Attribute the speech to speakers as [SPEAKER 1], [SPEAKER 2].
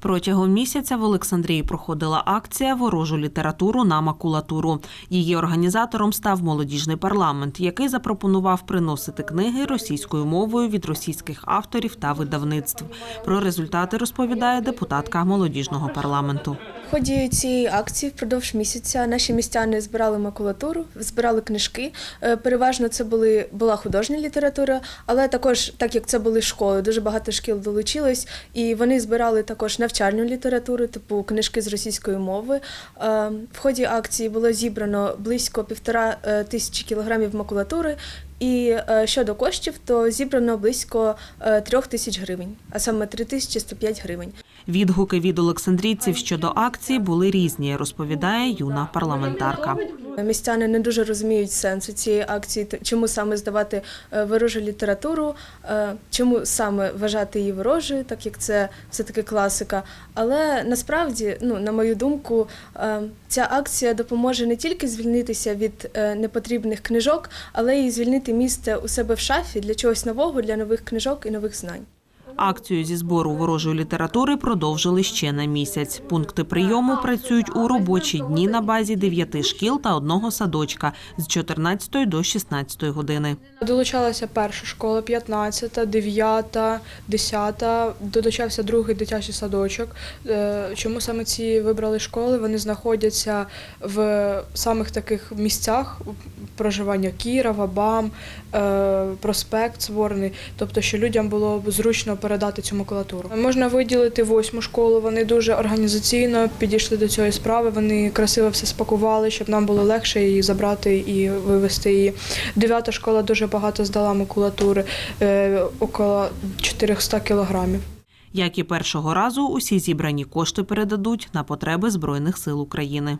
[SPEAKER 1] Протягом місяця в Олександрії проходила акція Ворожу літературу на макулатуру. Її організатором став молодіжний парламент, який запропонував приносити книги російською мовою від російських авторів та видавництв. Про результати розповідає депутатка молодіжного парламенту.
[SPEAKER 2] Ході цієї акції впродовж місяця наші містяни збирали макулатуру, збирали книжки. Е, Переважно це були була художня література, але також, так як це були школи, дуже багато шкіл долучилось, і вони збирали також навчальну літературу, типу книжки з російської мови. Е, В ході акції було зібрано близько півтора е, тисячі кілограмів макулатури. І е, щодо коштів, то зібрано близько е, трьох тисяч гривень, а саме 3105 гривень.
[SPEAKER 1] Відгуки від олександрійців щодо акції були різні, розповідає юна парламентарка.
[SPEAKER 2] Містяни не дуже розуміють сенсу цієї акції, чому саме здавати е, ворожу літературу, е, чому саме вважати її ворожою, так як це все-таки класика. Але насправді, ну, на мою думку, е, ця акція допоможе не тільки звільнитися від непотрібних книжок, але й звільнити місце у себе в шафі для чогось нового, для нових книжок і нових знань.
[SPEAKER 1] Акцію зі збору ворожої літератури продовжили ще на місяць. Пункти прийому працюють у робочі дні на базі дев'яти шкіл та одного садочка з 14 до 16 години.
[SPEAKER 3] Долучалася перша школа, 15, 9, 10, долучався другий дитячий садочок. Е, Чому саме ці вибрали школи? Вони знаходяться в самих таких місцях проживання Кірова, БАМ, е, проспект Сворний, тобто, що людям було зручно передати цю макулатуру. Можна виділити восьму школу. Вони дуже організаційно підійшли до цієї справи. Вони красиво все спакували, щоб нам було легше її забрати і вивезти її. Дев'ята школа дуже багато здала макулатури, е, около 400 кілограмів.
[SPEAKER 1] Як і першого разу, усі зібрані кошти передадуть на потреби Збройних сил України.